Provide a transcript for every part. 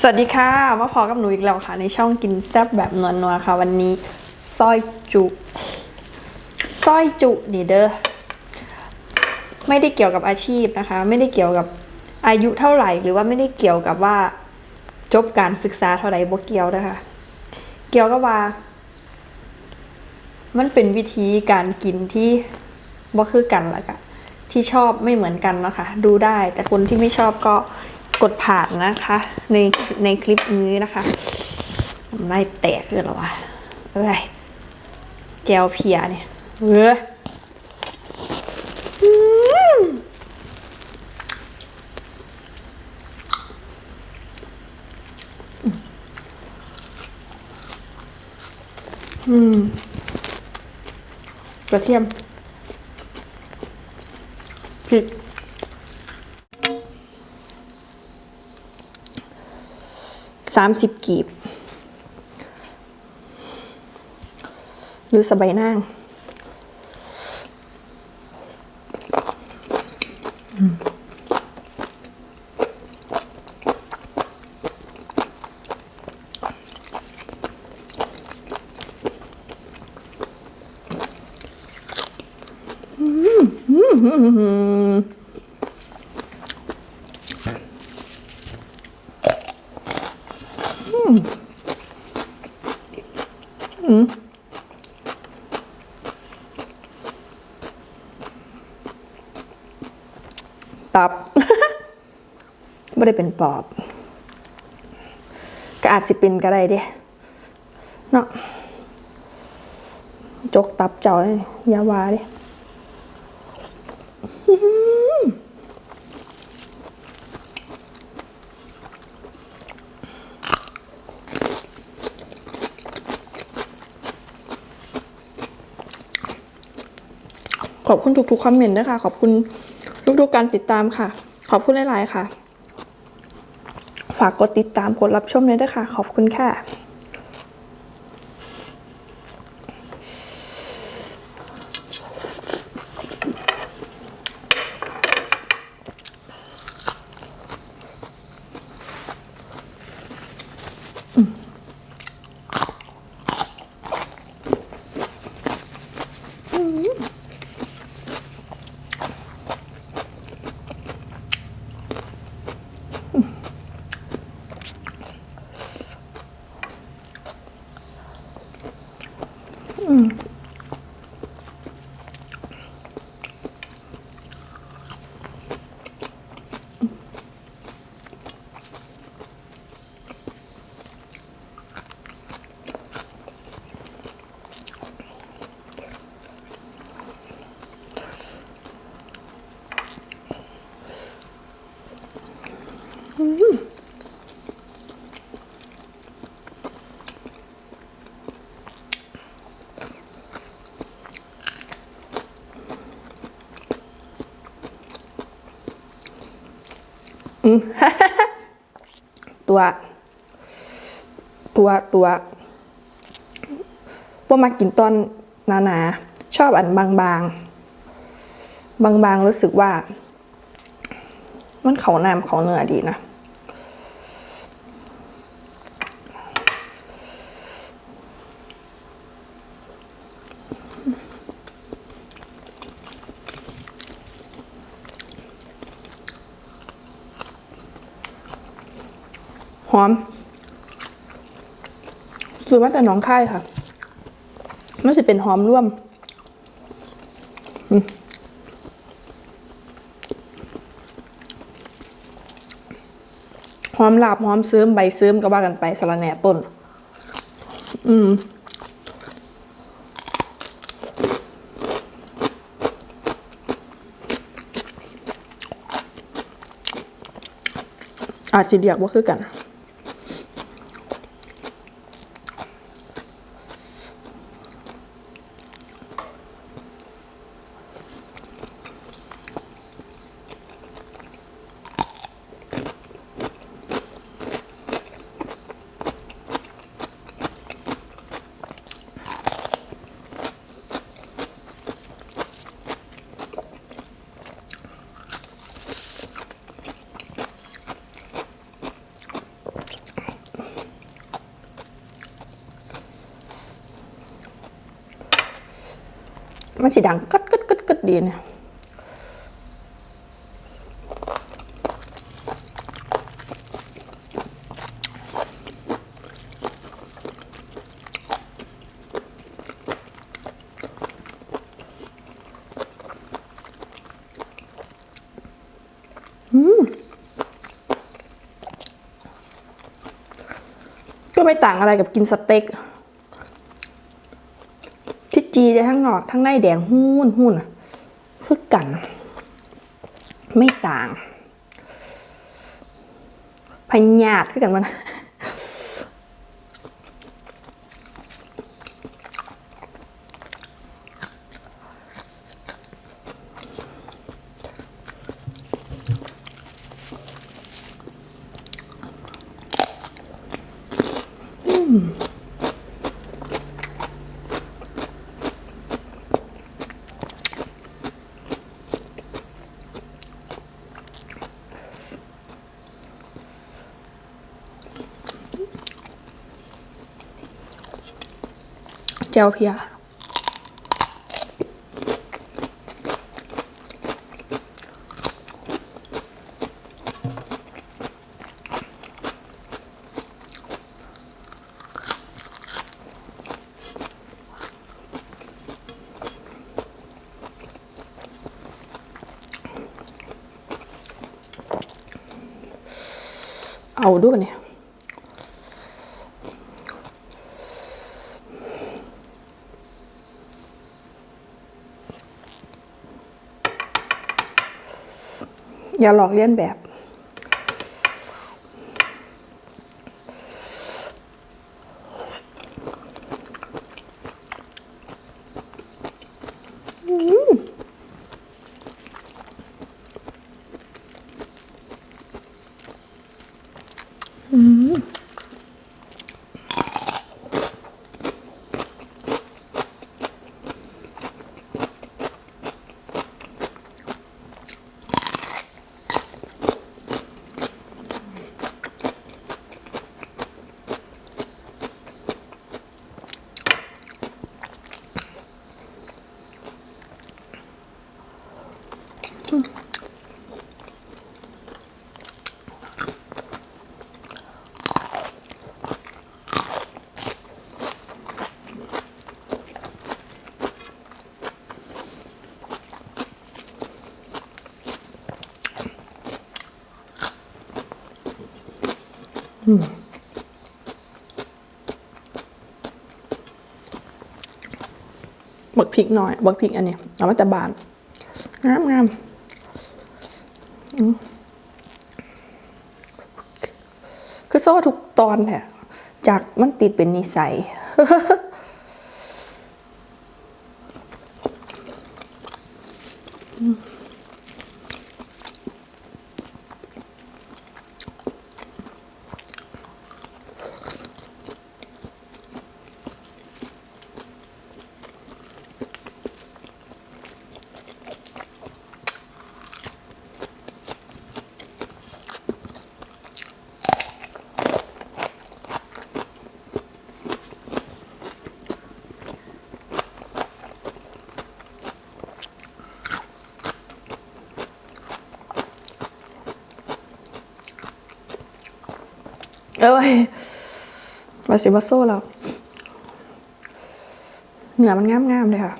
สวัสดีค่ะมาพอกับหนูอีกแล้วค่ะ ในช่องกินแซ่บแบบนัวๆค่ะ วันนี้สร้อยจุสร้อยจุนี่เด้อไม่ได้เกี่ยวกับอาชีพนะคะ ไม่ได้เกี่ยวกับอายุเท่าไหร่ หรือว่าไม่ได้เกี่ยวกับว่าจบการศึกษาเท่าไหร่บ่เกี่ยวนะคะ เกี่ยวกับว่า มันเป็นวิธีการกินที่บ่คือกันละกะที่ชอบไม่เหมือนกันเนาะค่ะดูได้แต่คนที่ไม่ชอบก็ กดผ่านนะคะ ในในคลิปนี้นะคะไล่แตกเลยหรอวะอะไรแจวเพียเนี่ยเอออืมกระเทียมพริก 30 กีบ หรือสบายนั่งอืมอืมอืม ตับไม่ได้เป็นปอบ ก็อาจจะเป็นก็ได้เด้เนาะจกตับเจ้าเลยยาวาเด้ ขอบคุณทุกๆคอมเมนต์นะคะ ขอบคุณทุกๆการติดตามค่ะ ขอบคุณหลายๆค่ะ ฝากกดติดตามกดรับชมเลยด้วยค่ะ ขอบคุณค่ะ ตัว ตัวตัวว่ามากินตอนหนาๆชอบอันบางๆ บางๆ รู้สึกว่า มันเขาน้ำเขาเนื้อดีนะ อมซื้อมาแต่น้องค่ายค่ะมันจะเป็นหอมร่วมอืมหอมลาบหอมซื้มใบซื้มก็ว่ากันไปสะระแหน่ต้น อืมอาจสิเรียกว่าคือกัน มันสิดังกึดกึดกึดกึดดีเนี่ยก็ไม่ต่างอะไรกับกินสเต็ก จีจะทั้งนอกทั้งในแดงหุ้นหุ้นคือกัน ไม่ต่างพญาตคือกันมัน เจลเพียเอาด้วยเนี่ย อย่าหลอกเลียนแบบ บักพริกหน่อย บักพริกอันนี้เอามาจากบ้านงามงามคือโซ่ทุกตอนแหละจากมันติดเป็นนิสัยเอ้ย วาสิมาโซ่แล้วเหนือมันงามๆเลยค่ะ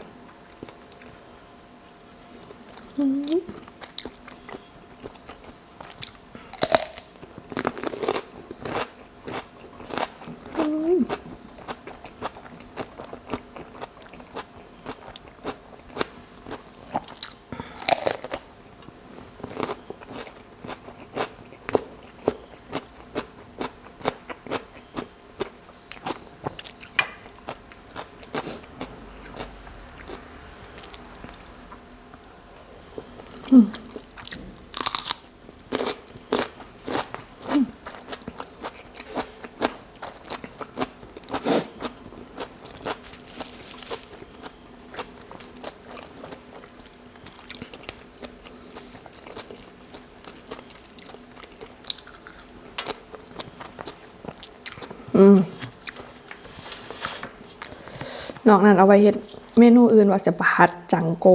นอกนั้นเอาไว้เฮ็ดเมนูอื่นว่าจะผัดจังโก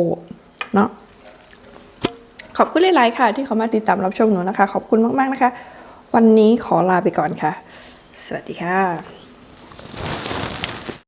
เนาะขอบคุณหลาย ๆ ค่ะ ที่เขามาติดตามรับชมหนูนะคะ ขอบคุณมาก ๆ นะคะ วันนี้ขอลาไปก่อนค่ะ สวัสดีค่ะ